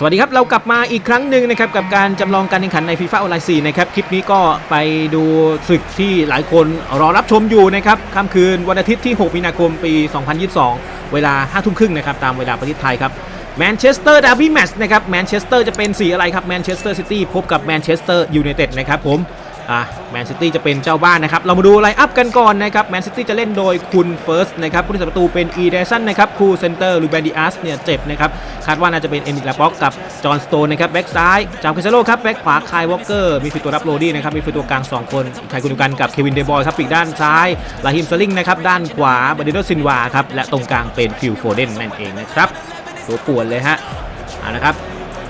สวัสดีครับ เรากลับมาอีกครั้งหนึ่งนะครับกับการจำลองการแข่งขันใน FIFA ออนไลน์4นะครับ คลิปนี้ก็ไปดูศึกที่หลายคนรอรับชมอยู่นะครับค่ำคืนวันอาทิตย์ที่ 6 มีนาคมปี 2022 เวลา 5 ทุ่มครึ่งนะครับ ตามเวลาประเทศไทยครับแมนเชสเตอร์ดาร์บี้แมตช์นะครับแมนเชสเตอร์จะเป็นสีอะไรครับแมนเชสเตอร์ซิตี้พบกับแมนเชสเตอร์ยูไนเต็ดนะครับผม อะแมนซิตี้จะเป็นเจ้าบ้านนะครับ เรามาดูไลน์อัพกันก่อนนะครับแมนซิตี้จะเล่นโดยคุณเฟิร์สนะครับผู้รักษาประตูเป็นอีเดสันนะครับคู่เซนเตอร์ลูเบนดิอัสเนี่ยเจ็บนะครับคาดว่าน่าจะเป็นเอมิลาป็อกกับจอห์นสโตนนะครับแบ็กซ้ายจามเคซโลครับแบ็กขวาคายวอลเกอร์มีฟิตัวรับโรดี้นะครับมีฟิตัวกลาง 2 คนใครคุณดูกันกับเควินเดบอยครับปีกด้านซ้ายลาฮิมสลิงนะครับด้านขวาบาดิโดซินวาครับและตรงกลางเป็นฟิลโฟเดนนั่นเองนะครับตัวป่วนเลยฮะเอาละครับ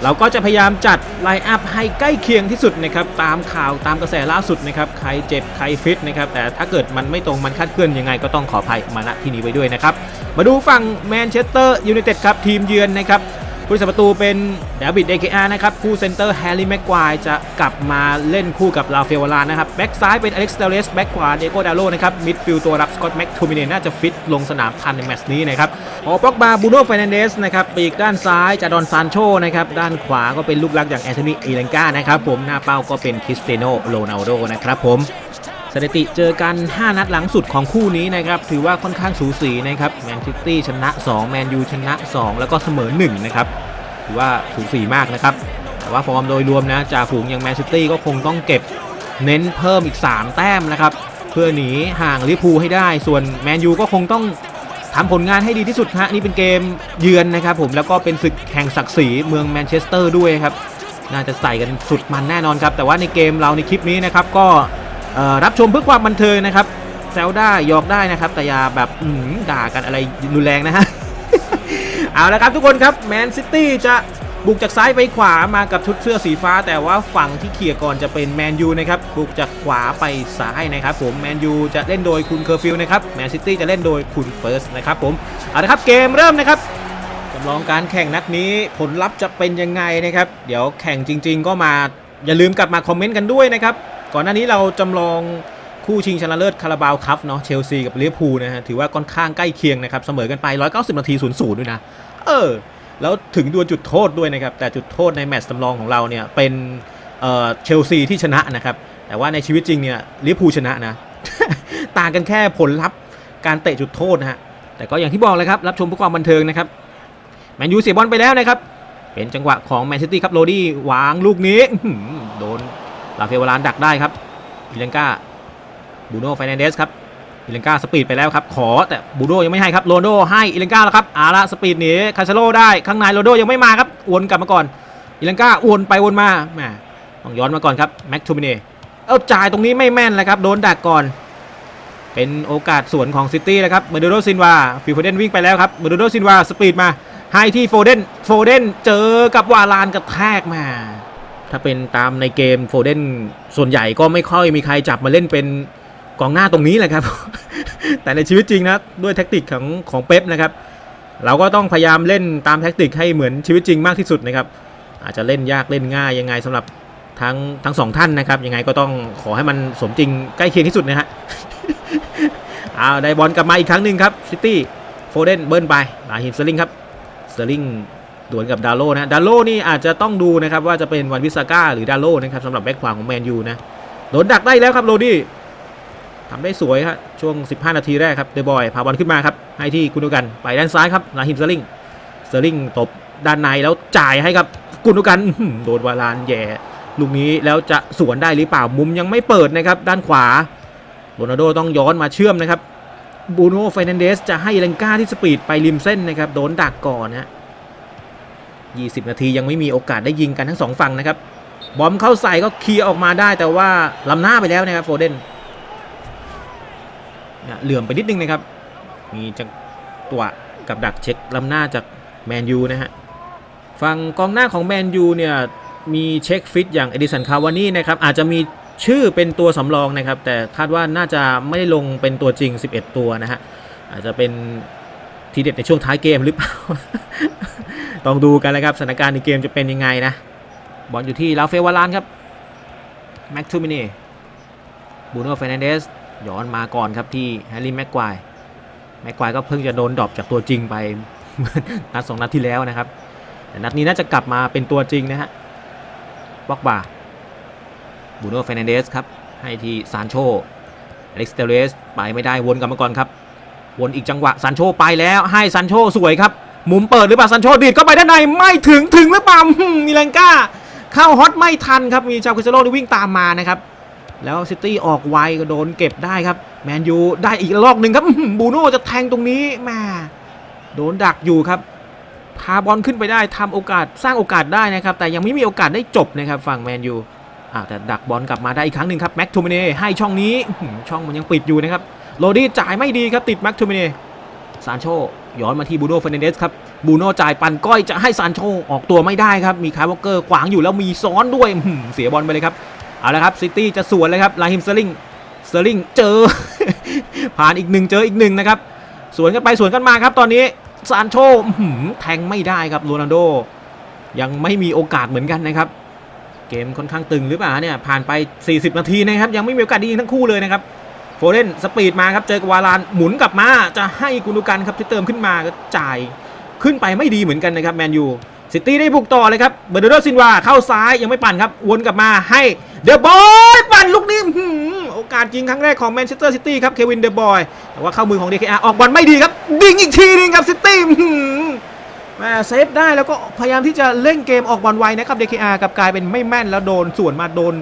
เราก็จะพยายามจัดไลน์อัพให้ใกล้เคียงที่สุดนะครับตามข่าวตามกระแสล่าสุดนะครับใครเจ็บใครฟิตนะครับแต่ถ้าเกิดมันไม่ตรงมันคาดเคลื่อนยังไงก็ต้องขออภัยมาณที่นี้ไว้ด้วยนะครับมาดูฝั่งแมนเชสเตอร์ยูไนเต็ดครับทีมเยือนนะครับ ผู้รัประตูเป็นเดวิดเดเคอานะครับ คู่เซนเตอร์แฮร์รี่แม็กควายจะกลับมาเล่นคู่กับลาเฟวลานะครับ แบ็กซ้ายเป็นอเล็กซ์เตเลสแบ็กขวาเดโกดาโลนะครับ มิดฟิลด์ตัวรับสกอตแม็กทูมิเนน่าจะฟิตลงสนามทันในแมตช์นี้นะครับพอปอกบาบูโน่เฟรนันเดสนะครับ ปีกด้านซ้ายจาดอนซานโชนะครับ ด้านขวาก็เป็นลูกรักอย่างแอนโทนีอีเลนกานะครับผม หน้าเป้าก็เป็นคริสเตียโนโรนัลโดนะครับผม ถิติเจอกัน 5 นัดหลังสุดของคู่นี้นะครับถือว่าค่อนข้างสูสีนะครับแมนซิตี้ชนะ 2 แมนยูชนะ 2 แล้วก็เสมอ 1 นะครับถือว่าสูสีมากนะครับแต่ว่าฟอร์มโดยรวมนะจ่าฝูงอย่างแมนซิตี้ก็คงต้องเก็บเน้นเพิ่มอีก 3 แต้มนะครับเพื่อหนีห่างลิเวอร์พูลให้ได้ ส่วนแมนยูก็คงต้องทำผลงานให้ดีที่สุดฮะนี่เป็นเกมเยือนนะครับผมแล้วก็เป็นศึกแห่งศักดิ์ศรีเมืองแมนเชสเตอร์ด้วยครับน่าจะใส่กันสุดมันแน่นอนครับแต่ว่าในเกมเราในคลิปนี้นะครับก็ รับชมเพื่อความบันเทิงนะครับแซวได้หยอกได้นะครับ แต่อย่าแบบด่ากันอะไรรุนแรงนะฮะ เอาละครับทุกคนครับแมนซิตี้จะบุกจากซ้ายไปขวามากับชุดเสื้อสีฟ้า แต่ว่าฝั่งที่เขี่ยก่อนจะเป็นแมนยูนะครับบุกจากขวาไปซ้ายนะครับผมแมนยูจะเล่นโดยคุณเคอร์ฟิลนะครับแมนซิตี้จะเล่นโดยคุณเฟิร์สนะครับผมเอาละครับเกมเริ่มนะครับจำลองการแข่งนัดนี้ผลลัพธ์จะเป็นยังไงนะครับ เดี๋ยวแข่งจริง ๆ ก็มาอย่าลืมกลับมาคอมเมนต์กันด้วยนะครับ ก่อนหน้านี้เราจำลองคู่ชิงชนะเลิศคาราบาวคัพเนาะเชลซีกับลิเวอร์พูลนะฮะถือว่าค่อนข้างใกล้เคียงนะครับ เสมอกันไป 190 นาที 0-0 ด้วยนะ เออ แล้วถึงดวลจุดโทษด้วยนะครับ แต่จุดโทษในแมตช์จำลองของเราเนี่ยเป็นเอ่อเชลซีที่ชนะนะครับ แต่ว่าในชีวิตจริงเนี่ยลิเวอร์พูลชนะนะ ต่างกันแค่ผลลัพธ์การเตะจุดโทษนะฮะแต่ก็อย่างที่บอกเลยครับรับชมเพื่อความบันเทิงนะครับแมนยูเสียบอลไปแล้วนะครับเป็นจังหวะของแมนซิตี้ครับโรดี้วางลูกนี้โดน ลาเฟวารานดักได้ครับอิเลนกาบูโน่ไฟแนนเดสครับอิเลนกาสปีดไปแล้วครับ ขอแต่บูโน่ยังไม่ให้ครับโรนโดให้อิเลนกาแล้วครับอาละสปีดหนีคาซาโลได้ข้างในโรนโดยังไม่มาครับวนกลับมาก่อนอิเลนกาวนไปวนมาแหมต้องย้อนมาก่อนครับแม็กทูมิเน่เอ้าจ่ายตรงนี้ไม่แม่นเลยครับโดนดักก่อน เป็นโอกาสสวนของซิตี้แล้วครับเมโดโดซินวาฟิลโฟเดนวิ่งไปแล้วครับเมโดโดซินวาสปีดมาให้ที่โฟเดนโฟเดนเจอกับวาลานกระแทกมา ถ้าเป็นตามในเกมโฟเดนส่วนใหญ่ก็ไม่ค่อยมีใครจับมาเล่นเป็นกองหน้าตรงนี้แหละครับ แต่ในชีวิตจริงนะด้วยแท็กติกของของเป๊ปนะครับ เราก็ต้องพยายามเล่นตามแท็กติกให้เหมือนชีวิตจริงมากที่สุดนะครับ อาจจะเล่นยากเล่นง่ายยังไงสำหรับทั้งทั้งสองท่านนะครับยังไงก็ต้องขอให้มันสมจริงใกล้เคียงที่สุดนะฮะเอาได้บอลกลับมาอีกครั้งหนึ่งครับซิตี้โฟเดนเบิ้ลไปลาฮิมสลิงครับสเตอร์ลิง ดวลกับดาโลนะดาโลนี่อาจจะต้องดูนะครับว่าจะเป็นวันวิสาก้าหรือดาโลนะครับสำหรับแบ็คขวาของแมนยูนะโดนดักได้แล้วครับโรดี้ทำได้สวยครับช่วง 15 นาทีแรกครับเดบอยพาบอลขึ้นมาครับให้ที่กุนดูกันไปด้านซ้ายครับลาฮิมเตอร์ลิงเตอร์ลิงตบด้านในแล้วจ่ายให้กับกุนดูกันโดนวาลานแย่ลูกนี้แล้วจะสวนได้หรือเปล่ามุมยังไม่เปิดนะครับด้านขวาโรนัลโดต้องย้อนมาเชื่อมนะครับบูโน่ไฟนันเดสจะให้เลนก้าที่สปีดไปริมเส้นนะครับโดนดักก่อนนะฮะ 20 นาทียังไม่มีโอกาสได้ยิงกันทั้งสองฝั่งนะครับ บอมเข้าใส่ก็เคลียร์ออกมาได้แต่ว่าล้ำหน้าไปแล้วนะครับโฟเดนเหลื่อมไปนิดนึงนะครับ มีจังตัวกับดักเช็คล้ำหน้าจากแมนยูนะฮะฝั่งกองหน้าของแมนยูเนี่ยมีเช็คฟิตอย่างเอดิสันคาวานี่นะครับอาจจะมีชื่อเป็นตัวสำรองนะครับ แต่คาดว่าน่าจะไม่ได้ลงเป็นตัวจริง 11 ตัวนะฮะอาจจะเป็น ทีเด็ดในช่วงท้ายเกมหรือเปล่า ต้องดูกันนะครับสถานการณ์ในเกมจะเป็นยังไงนะ บอลอยู่ที่ลาเฟวารานครับ แม็กทูมินีบูโน่เฟรนเดสย้อนมาก่อนครับที่แฮร์รี่แม็กควายแม็กควายก็เพิ่งจะโดนดรอปจากตัวจริงไปนัดสองนัดที่แล้วนะครับ แต่นัดนี้น่าจะกลับมาเป็นตัวจริงนะฮะบ็อกบาบูโน่เฟรนันเดสครับให้ที่ซานโชอเล็กซ์เตเรสไปไม่ได้วนกลับมาก่อนครับ วนอีกจังหวะซานโชไปแล้วให้ซานโชสวยครับ มุมเปิดหรือเปล่าซานโชดีดเข้าไปด้านในไม่ถึงถึงหรือเปล่ามิลันกาเข้าฮอตไม่ทันครับมีชาวคริสเตโลที่วิ่งตามมานะครับแล้วซิตี้ออกไวก็โดนเก็บได้ครับแมนยูได้อีกรอบหนึ่งครับบูโน่จะแทงตรงนี้ม่โดนดักอยู่ครับพาบอลขึ้นไปได้ทำโอกาสสร้างโอกาสได้นะครับ แต่ยังไม่มีโอกาสได้จบนะครับฝั่งแมนยูอ่าแต่ดักบอลกลับมาได้อีกครั้งหนึ่งครับแม็กทูมเน่ให้ช่องนี้ช่องมันยังปิดอยู่นะครับ โรดี้จ่ายไม่ดีครับติดแม็กทูมิน่ซานโชย้อนมาที่บูโน่เฟรนเดสครับบูโน่จ่ายปันก้อยจะให้ซานโชออกตัวไม่ได้ครับ มีคายวอเกอร์ขวางอยู่แล้วมีซ้อนด้วยเสียบอลไปเลยครับ เอาละครับซิตี้จะสวนเลยครับลาฮิมเซอร์ลิงเซอร์ลิงเจอ ผ่านอีกหนึ่งเจออีกหนึ่งนะครับ สวนกันไปสวนกันมาครับ ตอนนี้ซานโชหือแทงไม่ได้ครับโรนัลโด ยังไม่มีโอกาสเหมือนกันนะครับ เกมค่อนข้างตึงหรือเปล่าเนี่ยผ่านไป 40 นาทีนะครับยังไม่มีโอกาสได้ยิงทั้งคู่เลยนะครับ โฟเดนสปีดมาครับเจอกวารานหมุนกลับมาจะให้กุนูกันครับที่เติมขึ้นมาก็จ่ายขึ้นไปไม่ดีเหมือนกันนะครับแมนยูซิตี้ได้บุกต่อเลยครับเบอร์เดโดซินวาเข้าซ้ายยังไม่ปั่นครับวนกลับมาให้เดอะบอยปั่นลูกนี้โอกาสยิงครั้งแรกของแมนเชสเตอร์ซิตี้ครับเควินเดอะบอยแต่ว่าเข้ามือของเดคอาออกบอลไม่ดีครับยิงอีกทีนึงครับซิตี้อื้อหือแม่เซฟได้แล้วก็พยายามที่จะเล่นเกมออกบอลไวนะครับเดคอากับกลายเป็นไม่แม่นแล้วโดนส่วนมาโดน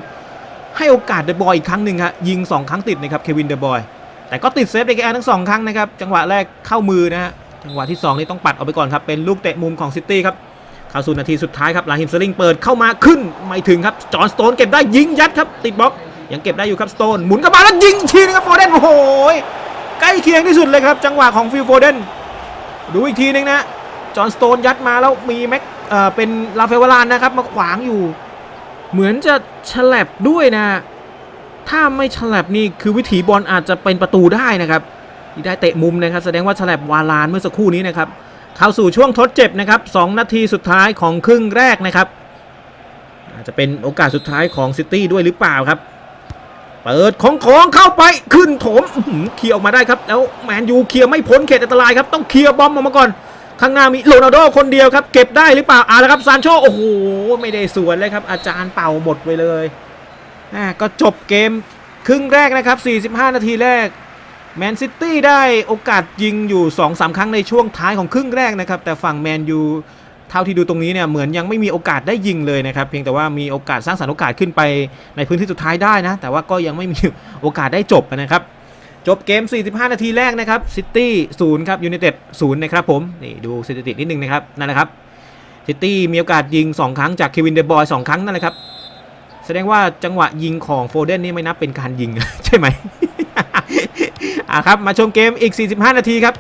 ให้โอกาสเดอะบอยอีกครั้งหนึ่งครับยิง 2 ครั้งติดนะครับเควินเดอะบอยแต่ก็ติดเซฟเดคอาทั้งสองครั้งนะครับจังหวะแรกเข้ามือนะฮะจังหวะที่สองนี่ต้องปัดออกไปก่อนครับ เป็นลูกเตะมุมของซิตี้ครับเข้าสู่นาทีสุดท้ายครับลาฮิมสลิงเปิดเข้ามาขึ้นไม่ถึงครับจอห์นสโตนเก็บได้ยิงยัดครับติดบล็อกยังเก็บได้อยู่ครับสโตนหมุนเข้ามาแล้วยิงอีกทีนึงครับโฟเดนโอ้โหใกล้เคียงที่สุดเลยครับจังหวะของฟิลโฟเดนดูอีกทีนึงนะจอห์นสโตนยัดมาแล้วมีแม็กเอ่อเป็นลาเฟวารานนะครับมาขวางอยู่ เหมือนจะฉลับด้วยนะ ถ้าไม่ฉลับนี่คือวิถีบอลอาจจะเป็นประตูได้นะครับได้เตะมุมนะครับ แสดงว่าฉลับวาลานเมื่อสักครู่นี้นะครับ เข้าสู่ช่วงทดเจ็บนะครับ2นาทีสุดท้ายของครึ่งแรกนะครับ อาจจะเป็นโอกาสสุดท้ายของซิตี้ด้วยหรือเปล่าครับ เปิดของของเข้าไปขึ้นโถมเคลียร์ออกมาได้ครับ แล้วแมนยูเคลียร์ไม่พ้นเขตอันตรายครับต้องเคลียร์บอมออกมาก่อน ข้างหน้ามีโรนัลโดคนเดียวครับ เก็บได้หรือเปล่าเอาละครับซานโชโอ้โหไม่ได้สวนเลยครับ อาจารย์เป่าหมดไปเลยอ่าก็จบเกมครึ่งแรกนะครับ 45 นาทีแรกแมนซิตี้ได้โอกาสยิงอยู่ 2-3 ครั้งในช่วงท้ายของครึ่งแรกนะครับ แต่ฝั่งแมนยูเท่าที่ดูตรงนี้เนี่ยเหมือนยังไม่มีโอกาสได้ยิงเลยนะครับ เพียงแต่ว่ามีโอกาสสร้างสรรค์โอกาสขึ้นไปในพื้นที่สุดท้ายได้นะ แต่ว่าก็ยังไม่มีโอกาสได้จบนะครับ จบเกม 45 นาทีแรกนะครับซิตี้ศูนย์ครับยูไนเต็ดศูนย์นะครับผมนี่ดูสถิตินิดนึงนะครับนั่นแหละครับซิตี้มีโอกาสยิง 2 ครั้งจากเควินเดบอย2ครั้งนั่นแหละครับ แสดงว่าจังหวะยิงของโฟเดนนี่ไม่นับเป็นการยิง ใช่ไหมอะครับ มาชมเกมอีก 45 นาทีครับ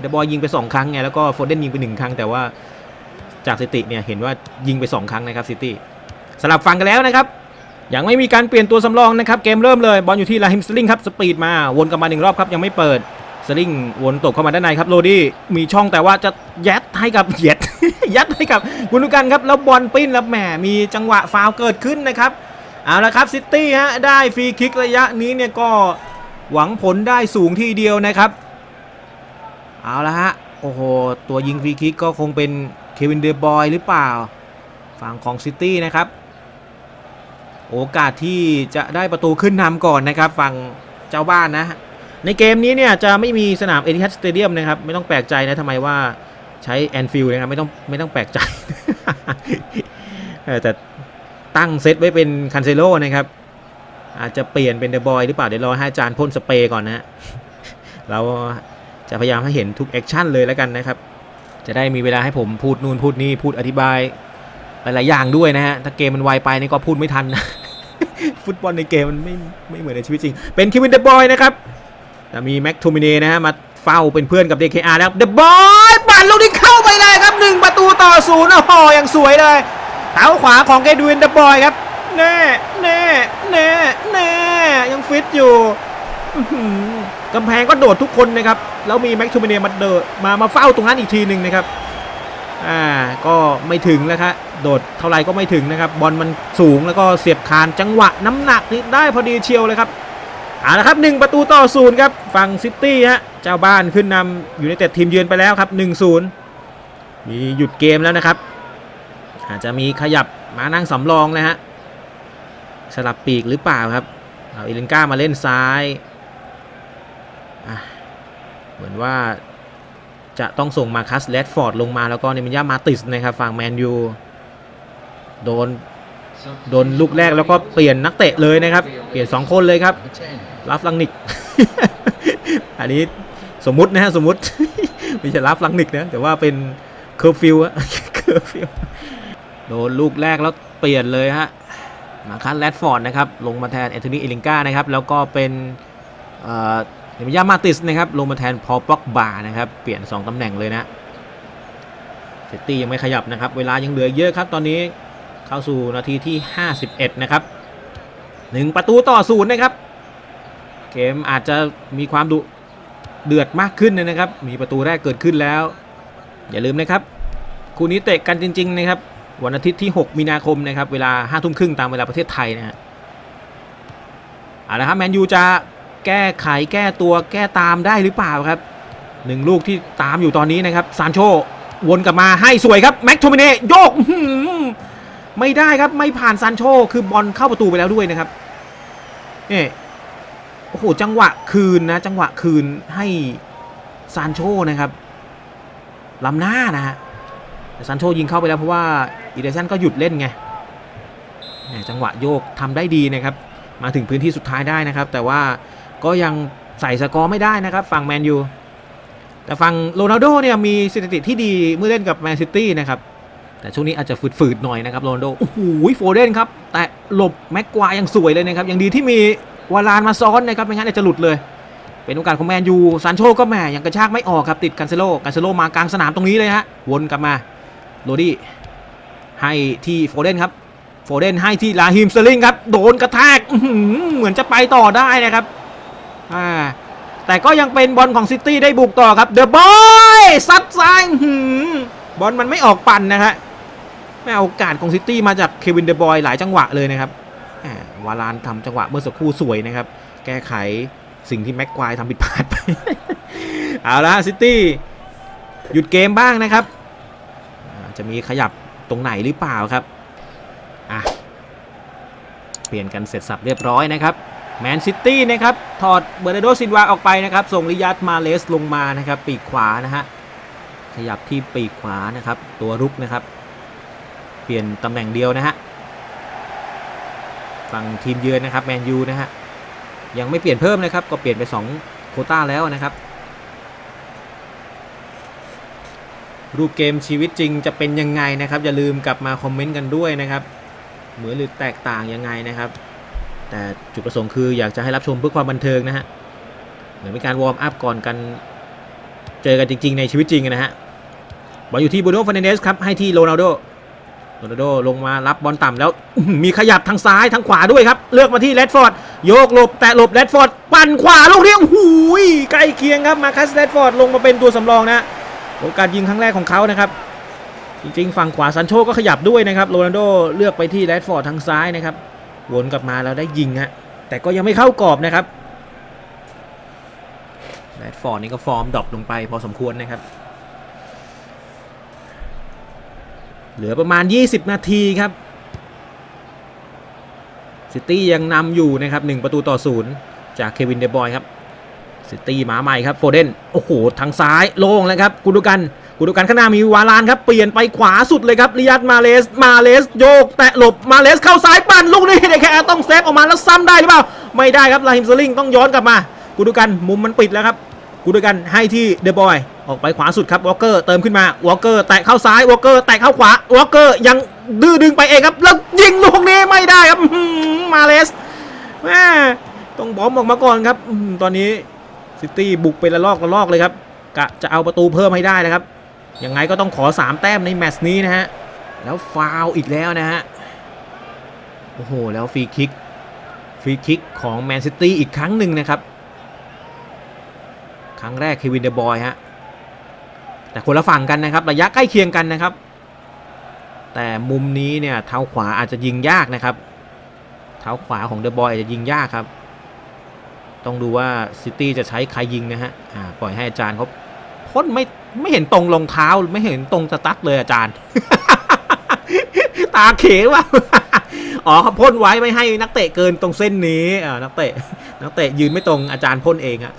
เดบอยยิงไป 2 ครั้งไงแล้วก็โฟเดนยิงไป 1 ครั้ง แต่ว่าจากสถิติเนี่ยเห็นว่ายิงไป 2 ครั้งนะครับซิตี้สลับฟังกันแล้วนะครับ ยังไม่มีการเปลี่ยนตัวสำรองนะครับเกมเริ่มเลยบอลอยู่ที่ลาฮิมสลิงครับสปีดมาวนกลับมาหนึ่งรอบครับยังไม่เปิดสลิงวนตกเข้ามาด้านในครับโรดี้มีช่องแต่ว่าจะยัดให้กับเหยัดยัดให้กับกุนดูกันครับแล้วบอลปิ้นแล้วแหมมีจังหวะฟาวเกิดขึ้นนะครับเอาละครับซิตี้ฮะได้ฟรีคิกระยะนี้เนี่ยก็หวังผลได้สูงทีเดียวนะครับเอาละฮะโอ้โหตัวยิงฟรีคิกก็คงเป็นเควินเดบอยหรือเปล่าฝั่งของซิตี้นะครับ โอกาสที่จะได้ประตูขึ้นนำก่อนนะครับฝั่งเจ้าบ้านนะ ในเกมนี้เนี่ยจะไม่มีสนามเอทิฮัดสเตเดียมนะครับไม่ต้องแปลกใจนะทำไมว่าใช้แอนฟิลด์นะครับไม่ต้องไม่ต้องแปลกใจ แต่ตั้งเซตไว้เป็นคันเซโลนะครับ อาจจะเปลี่ยนเป็นเดอะบอยหรือเปล่า เดี๋ยวรอให้อาจารย์พ่นสเปรย์ก่อนนะฮะเราจะพยายามให้เห็นทุกแอคชั่นเลยแล้วกันนะครับ จะได้มีเวลาให้ผมพูดนู่นพูดนี่พูดอธิบายหลายๆอย่างด้วยนะฮะ ถ้าเกมมันไวไปนี่ก็พูดไม่ทันนะ ฟุตบอลในเกมมันไม่ไม่เหมือนในชีวิตจริง เป็นคิวินเดบอยนะครับแต่มีแม็กโทมิเน่นะฮะมาเฝ้าเป็นเพื่อนกับ DKR แล้วเดบอยปั่นลูกนี้เข้าไปเลยครับหนึ่งประตูต่อศูนย์โอ้โหอย่างสวยเลยเท้าขวาของเกดวินเดบอยครับแน่แน่แน่แน่ยังฟิตอยู่กำแพงก็โดดทุกคนนะครับ แล้วมีแม็กโทมิเน่มาเดินมามาเฝ้าตรงนั้นอีกทีหนึ่งนะครับ อ่าก็ไม่ถึงแล้วครับโดดเท่าไรก็ไม่ถึงนะครับ บอลมันสูงแล้วก็เสียบคานจังหวะน้ำหนักนี่ได้พอดีเชียวเลยครับเอาละครับหนึ่งประตูต่อศูนย์ครับฝั่งซิตี้ฮะเจ้าบ้านขึ้นนำอยู่ในเต็ดทีมเยือนไปแล้วครับ1-0 มีหยุดเกมแล้วนะครับ อาจจะมีขยับมานั่งสำรองนะฮะสลับปีกหรือเปล่าครับเอาเอลินก้ามาเล่นซ้ายเหมือนว่า จะต้องส่งมาคัสแรดฟอร์ดลงมาแล้วก็เนมิยามาติสนะครับฝั่งแมนยูโดนโดนลูกแรกแล้วก็เปลี่ยนนักเตะเลยนะครับ เปลี่ยน 2 คนเลยครับลาฟลังนิก อันนี้สมมุตินะฮะสมมุติไม่ใช่ลาฟลังนิกนะแต่ว่าเป็นเคอร์ฟิวอะเคอร์ฟิวโดนลูกแรกแล้วเปลี่ยนเลยฮะมาคัสแรดฟอร์ดนะครับลงมาแทนแอนโทนีเอลิงกานะครับแล้วก็เป็น เอ่อเนมิยามาติสนะครับลงมาแทนพอลป็อกบานะครับเปลี่ยน 2ตำแหน่งเลยนะเซตตี้ยังไม่ขยับนะครับ เวลายังเหลือเยอะครับ ตอนนี้เข้าสู่นาทีที่ 51 นะครับ 1 ประตูต่อศูนย์นะครับ เกมอาจจะมีความดุเดือดมากขึ้นนะครับ มีประตูแรกเกิดขึ้นแล้ว อย่าลืมนะครับ คู่นี้เตะกันจริง ๆ นะครับ วันอาทิตย์ที่ 6 มีนาคมนะครับ เวลา5ทุ่มครึ่งตามเวลาประเทศไทยนะฮะเอาละครับแมนยูจะ แก้ไขแก้ตัวแก้ตามได้หรือเปล่าครับหนึ่งลูกที่ตามอยู่ตอนนี้นะครับซานโชวนกลับมาให้สวยครับแม็กโทมิเน่โยกไม่ได้ครับไม่ผ่านซานโชคือบอลเข้าประตูไปแล้วด้วยนะครับนี่โอ้โหจังหวะคืนนะ จังหวะคืนให้ซานโชนะครับล้ำหน้านะฮะแต่ซันโชยิงเข้าไปแล้วเพราะว่าอีเดชันก็หยุดเล่นไงจังหวะโยกทำได้ดีนะครับ มาถึงพื้นที่สุดท้ายได้นะครับ แต่ว่า ก็ยังใส่สกอร์ไม่ได้นะครับ ฝั่งแมนยูแต่ฝั่งโรนัลโดเนี่ยมีสถิติที่ดีเมื่อเล่นกับแมนซิตี้นะครับแต่ช่วงนี้อาจจะฝืดๆหน่อยนะครับโรนัลโด โอ้โหโฟเดนครับ แต่หลบแม็กควายยังสวยเลยนะครับ ยังดีที่มีวารานมาซ้อนนะครับ ไม่งั้นอาจจะหลุดเลย เป็นโอกาสของแมนยูซานโชก็แหม่ยังกระชากไม่ออกครับ ติดกันเซโลกันเซโลมากลางสนามตรงนี้เลยฮะ วนกลับมาโรดี้ให้ที่โฟเดนครับ โฟเดนให้ที่ลาฮิมสลิงครับ โดนกระแทกเหมือนจะไปต่อได้นะครับ อ่าแต่ก็ยังเป็นบอลของซิตี้ได้บุกต่อครับเดอะบอยซัดซ้ายบอลมันไม่ออกปั่นนะครับแม่โอกาสของซิตี้มาจากเควินเดอะบอยหลายจังหวะเลยนะครับแหม่วารานทำจังหวะเมื่อสักครู่สวยนะครับ แก้ไขสิ่งที่แม็กควายทำผิดพลาดไป เอาละซิตี้หยุดเกมบ้างนะครับ จะมีขยับตรงไหนหรือเปล่าครับอะเปลี่ยนกันเสร็จสับเรียบร้อยนะครับ แมนซิตี้นะครับ ถอดเบอร์นาร์โดซินวาออกไปนะครับ ส่งริยัตมาเลสลงมานะครับ ปีกขวานะฮะ ขยับที่ปีกขวานะครับ ตัวรุกนะครับ เปลี่ยนตำแหน่งเดียวนะฮะ ฝั่งทีมเยือนนะครับแมนยูนะฮะ ยังไม่เปลี่ยนเพิ่มนะครับ ก็เปลี่ยนไป 2 โคต้าแล้วนะครับ รูปเกมชีวิตจริงจะเป็นยังไงนะครับ อย่าลืมกลับมาคอมเมนต์กันด้วยนะครับ เหมือนหรือแตกต่างยังไงนะครับ แต่จุดประสงค์คืออยากจะให้รับชมเพื่อความบันเทิงนะฮะ เหมือนเป็นการวอร์มอัพก่อนกัน เจอกันจริง ๆ ในชีวิตจริงนะฮะ บอลอยู่ที่บูโน่ฟ r นเดสครับ ให้ที่โรนัลโด โรนัลโดลงมารับบอลต่ำแล้วมีขยับทางซ้ายทางขวาด้วยครับ เลือกมาที่แรดฟอร์ด โยกหลบแต่หลบแรดฟอร์ด ปั่นขวาลูกนี้โอ้โหใกล้เคียงครับ มาคัสแรดฟอร์ดลงมาเป็นตัวสำรองนะโอกาสยิงครั้งแรกของเขานะครับจริงๆ ฝั่งขวาซันโชก็ขยับด้วยนะครับ โรนัลโดเลือกไปที่แรดฟอร์ดทางซ้ายนะครับ วนกลับมาแล้วได้ยิงฮะแต่ก็ยังไม่เข้ากรอบนะครับแรดฟอร์ดนี่ก็ฟอร์มดรอปลงไปพอสมควรนะครับ เหลือประมาณ 20 นาทีครับซิตี้ยังนำอยู่นะครับ 1 ประตูต่อศูนย์จากเควินเดบอยครับซิตี้มาใหม่ครับโฟเดนโอ้โหทางซ้ายโล่งเลยครับกุนดูกัน กุดูกันข้างหน้ามีวาลานครับเปลี่ยนไปขวาสุดเลยครับริยัตมาเลสมาเลสโยกแตะหลบมาเลสเข้าซ้ายปั่นลูกนี้เด็กแค่ต้องเซฟออกมาแล้วซ้ำได้หรือเปล่าไม่ได้ครับลาฮิมสลิงต้องย้อนกลับมากุดูกันมุมมันปิดแล้วครับกุดูกันให้ที่เดบอยออกไปขวาสุดครับวอลเกอร์เติมขึ้นมาวอลเกอร์แตะเข้าซ้ายวอลเกอร์แตะเข้าขวาวอลเกอร์ยังดื้อดึงไปเองครับ แล้วยิงลูกนี้ไม่ได้ครับมาเลสแม่ต้องบอมออกมาก่อนครับตอนนี้ซิตี้บุกเป็นละลอกละลอกเลยครับกะจะเอาประตูเพิ่มให้ได้นะครับ ยังไงก็ต้องขอ 3 แต้มในแมตช์นี้นะฮะ แล้วฟาวอีกแล้วนะฮะ โอ้โห แล้วฟรีคิก ฟรีคิกของแมนซิตี้อีกครั้งหนึ่งนะครับ ครั้งแรกเควินเดบอยฮะ แต่คนละฝั่งกันนะครับ ระยะใกล้เคียงกันนะครับ แต่มุมนี้เนี่ยเท้าขวาอาจจะยิงยากนะครับ เท้าขวาของเดบอยอาจจะยิงยากครับ ต้องดูว่าซิตี้จะใช้ใครยิงนะฮะ อ่า ปล่อยให้อาจารย์เขาพ่นไม่ ไม่เห็นตรงรองเท้าไม่เห็นตรงสตั๊ดเลยอาจารย์ ตาเขว่ะอ๋อเขาพ่นไว้ไม่ให้นักเตะเกินตรงเส้นนี้อ่านักเตะนักเตะยืนไม่ตรงอาจารย์พ่นเองอะ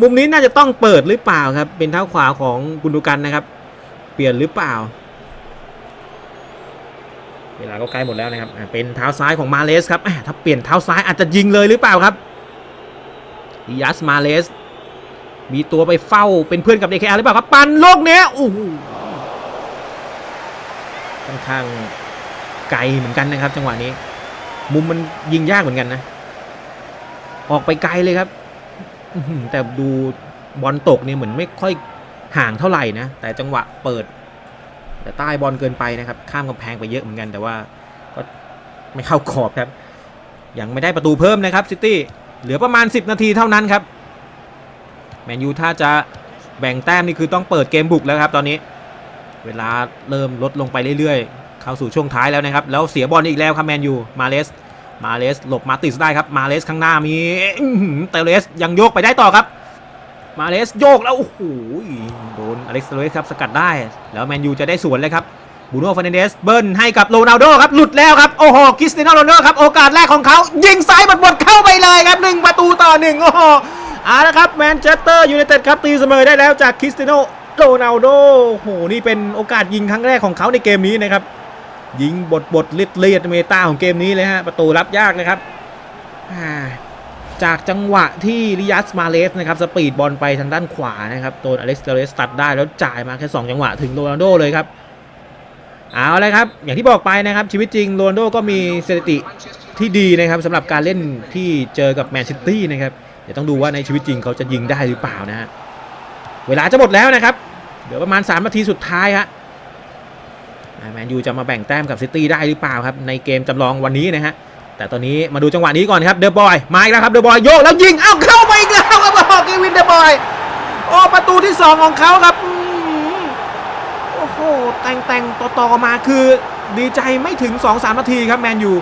มุมนี้น่าจะต้องเปิดหรือเปล่าครับ เป็นเท้าขวาของกุนดูกันนะครับ เปลี่ยนหรือเปล่า เวลาก็ใกล้หมดแล้วนะครับเป็นเท้าซ้ายของมาเลสครับถ้าเปลี่ยนเท้าซ้ายอาจจะยิงเลยหรือเปล่าครับดิยัสมาเลส มีตัวไปเฝ้าเป็นเพื่อนกับ DKR หรือเปล่าครับ ปันโลกเนี้ยโอ้โหค่อนข้างไกลเหมือนกันนะครับ จังหวะนี้ มุมมันยิงยากเหมือนกันนะ ออกไปไกลเลยครับแต่ดูบอลตกเนี่ยเหมือนไม่ค่อยห่างเท่าไหร่นะ แต่จังหวะเปิด แต่ใต้บอลเกินไปนะครับ ข้ามกำแพงไปเยอะเหมือนกัน แต่ว่าก็ไม่เข้าขอบครับ ยังไม่ได้ประตูเพิ่มนะครับซิตี้เหลือประมาณ 10 นาทีเท่านั้นครับ แมนยูถ้าจะแบ่งแต้มนี่คือต้องเปิดเกมบุกแล้วครับ ตอนนี้ เวลาเริ่มลดลงไปเรื่อยๆ เข้าสู่ช่วงท้ายแล้วนะครับ แล้วเสียบอลอีกแล้วครับแมนยูมาเลสมาเลสหลบมาติสได้ครับมาเลสข้างหน้ามีเตเลสยังโยกไปได้ต่อครับ มาเลสโยกแล้วโอ้โหโดนอเล็กซ์เตเลสครับสกัดได้ แล้วแมนยูจะได้สวนเลยครับบูโน่ฟานเดสเบิ้ลให้กับโรนัลโดครับหลุดแล้วครับ โอ้โหคริสเตียโนโรนัลโดครับ โอกาสแรกของเขา ยิงซ้ายบดๆเข้าไปเลยครับหนึ่งประตูต่อหนึ่งโอ้โห เอาละครับแมนเชสเตอร์ยูไนเต็ดครับตีเสมอได้แล้วจากคริสเตียโนโรนัลโดโหนี่เป็นโอกาสยิงครั้งแรกของเขาในเกมนี้นะครับ ยิงบดบดๆเลียดเลียดเมตาของเกมนี้เลยฮะ ประตูรับยากนะครับ จากจังหวะที่ริยัสมาเลสนะครับ สปีดบอลไปทางด้านขวานะครับโดนอเล็กซ์เตเลสตัดได้แล้วจ่ายมาแค่ 2 จังหวะถึงโรนัลโดเลยครับ เอาเลยครับ อย่างที่บอกไปนะครับ ชีวิตจริงโรนัลโดก็มีสถิติที่ดีนะครับสำหรับการเล่นที่เจอกับแมนซิตี้นะครับ เดี๋ยวต้องดูว่าในชีวิตจริงเขาจะยิงได้หรือเปล่านะฮะเวลาจะหมดแล้วนะครับ เดี๋ยวประมาณ 3 นาทีสุดท้ายฮะแมนยูจะมาแบ่งแต้มกับซิตี้ได้หรือเปล่าครับ ในเกมจำลองวันนี้นะฮะแต่ตอนนี้มาดูจังหวะนี้ก่อนครับเดอะบอยมาอีกแล้วครับเดอะบอยโยกแล้วยิงเอ้าเข้าไปอีกแล้วครับบอกกีวินเดอะบอยโอ้ประตูที่สองของเขาครับอโอ้โหแต่งแต่งต่อต่อมาคือดีใจไม่ถึง 2-3 นาทีครับแมนยู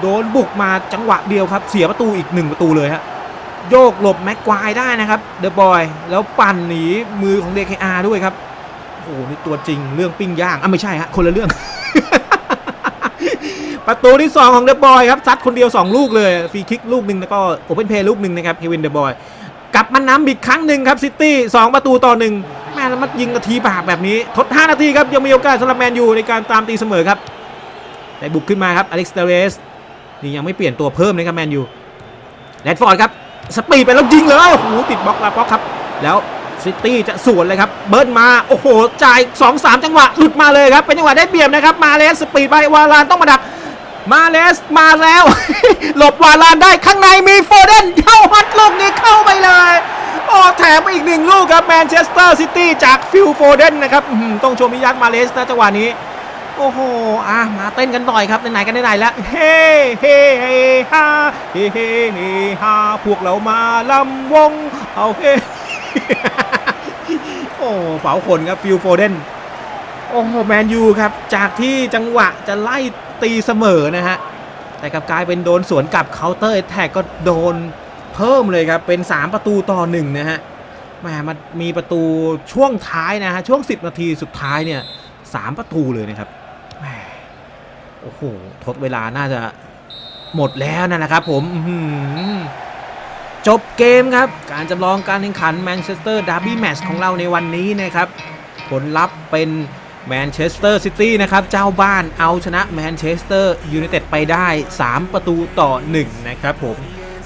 โดนบุกมาจังหวะเดียวครับ เสียประตูอีก 1 ประตูเลยฮะ โยกหลบแม็กควายได้นะครับเดอะบอยแล้วปั่นหนีมือของ DKR ด้วยครับโอ้โหนี่ตัวจริงเรื่องปิ้งย่างอะไม่ใช่ฮะคนละเรื่อง ประตูที่ 2 ของเดอะบอยครับซัดคนเดียว 2 ลูกเลยฟรีคิกลูกหนึ่งแล้วก็โอเ n นเพย์ลูกหนึ่งนะครับเฮวินเดอะบอยกลับมานำอีกครั้งหนึ่งครับซิตี้2ประตูต่อหนึ่งแม่แล้วมายิงนาทีบาปแบบนี้ ทด 5 นาทีครับ ยังมีโอกาสสำหรับแมนยูในการตามตีเสมอครับ แต่บุกขึ้นมาครับอเล็กซ์เตเรสนี่ยังไม่เปลี่ยนตัวเพิ่มนะครับแมนยูแรดฟอร์ดครับ สปีดไปแล้วยิงเลยโอ้โหติดบล็อกลาบล็อกครับ แล้วซิตี้จะสวนเลยครับ เบิร์นมาโอ้โหจ่าย2-3 จังหวะหลุดมาเลยครับ เป็นจังหวะได้เปรียบนะครับ มาเลสสปีดไปวาลานต้องมาดัก มาเลสมาแล้ว หลบวาลานได้ข้างในมีโฟเดนเข้าฮัดลูกนี้เข้าไปเลยโอ้แถมไปอีกหนึ่งลูกครับแมนเชสเตอร์ซิตี้จากฟิลโฟเดนนะครับต้องชมมิยักมาเลสนะจังหวะนี้ โอ้โห อะ มาเต้นกันหน่อยครับไหนๆกันไหนๆแล้ว เฮ้เฮ้เฮ้ฮาเฮ้เฮ้เฮ้ฮาพวกเรามาลำวง เอาเฮ้โอ้เป๋าขนครับฟิลโฟเดน โอ้โห แมนยูครับ จากที่จังหวะจะไล่ตีเสมอนะฮะ แต่กลับกลายเป็นโดนสวนกลับเคาน์เตอร์แท็กก็โดนเพิ่มเลยครับ เป็น 3 ประตูต่อหนึ่งนะฮะแหมมันมีประตูช่วงท้ายนะฮะ ช่วง 10 นาทีสุดท้ายเนี่ยสามประตูเลยนะครับ โอ้โหทดเวลาน่าจะหมดแล้วนะครับผมจบเกมครับ การจำลองการแข่งขันแมนเชสเตอร์ดาร์บี้แมตช์ของเราในวันนี้นะครับ ผลลัพธ์เป็นแมนเชสเตอร์ซิตี้นะครับ เจ้าบ้านเอาชนะแมนเชสเตอร์ยูไนเต็ดไปได้ 3 ประตูต่อ 1 นะครับผม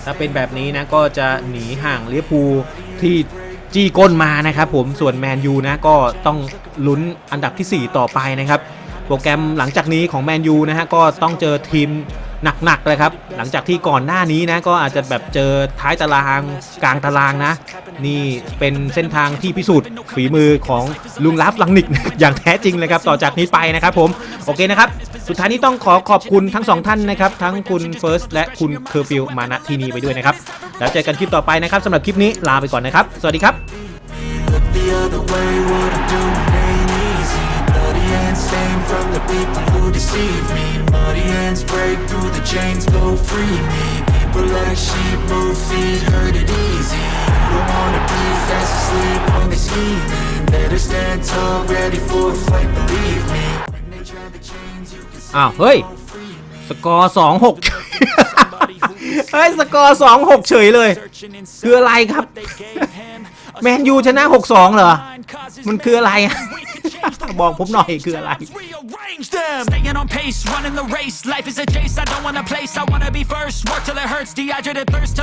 ถ้าเป็นแบบนี้นะ ก็จะหนีห่างเวอร์พูที่จี้ก้นมานะครับผมส่วนแมนยูนะ ก็ต้องลุ้นอันดับทีสี่4 ต่อไปนะครับ โปรแกรมหลังจากนี้ของแมนยูนะฮะก็ต้องเจอทีมหนักๆเลยครับ หลังจากที่ก่อนหน้านี้นะก็อาจจะแบบเจอท้ายตารางกลางตารางนะ นี่เป็นเส้นทางที่พิสูจน์ฝีมือของลุงลับลังนิกอย่างแท้จริงเลยครับ ต่อจากนี้ไปนะครับผม โอเคนะครับ สุดท้ายนี้ต้องขอขอบคุณทั้งสองท่านนะครับ ทั้งคุณเฟิร์สและคุณเคอร์ฟิลมาณที่นี้ไปด้วยนะครับ แล้วเจอกันคลิปต่อไปนะครับสำหรับคลิปนี้ลาไปก่อนนะครับ สวัสดีครับ deceive me Muddy hands break through the chains, go free me People like sheep move feet, hurt it easy You don't wanna be fast asleep when they scheme ready for a fight, believe me. When they try to change, you can say อ้าวเฮ้ย free me. สกอร์สองหก เฮ้ย สกอร์สองหกเฉยเลย คืออะไรครับ แมนยูชนะหกสองเหรอ มันคืออะไรอะ บอกผมหน่อยคืออะไร rearrange them. Staying on pace, running the race. Life is a chase. I don't want a place. I wanna be first. Work till it hurts. Dehydrated thirst. till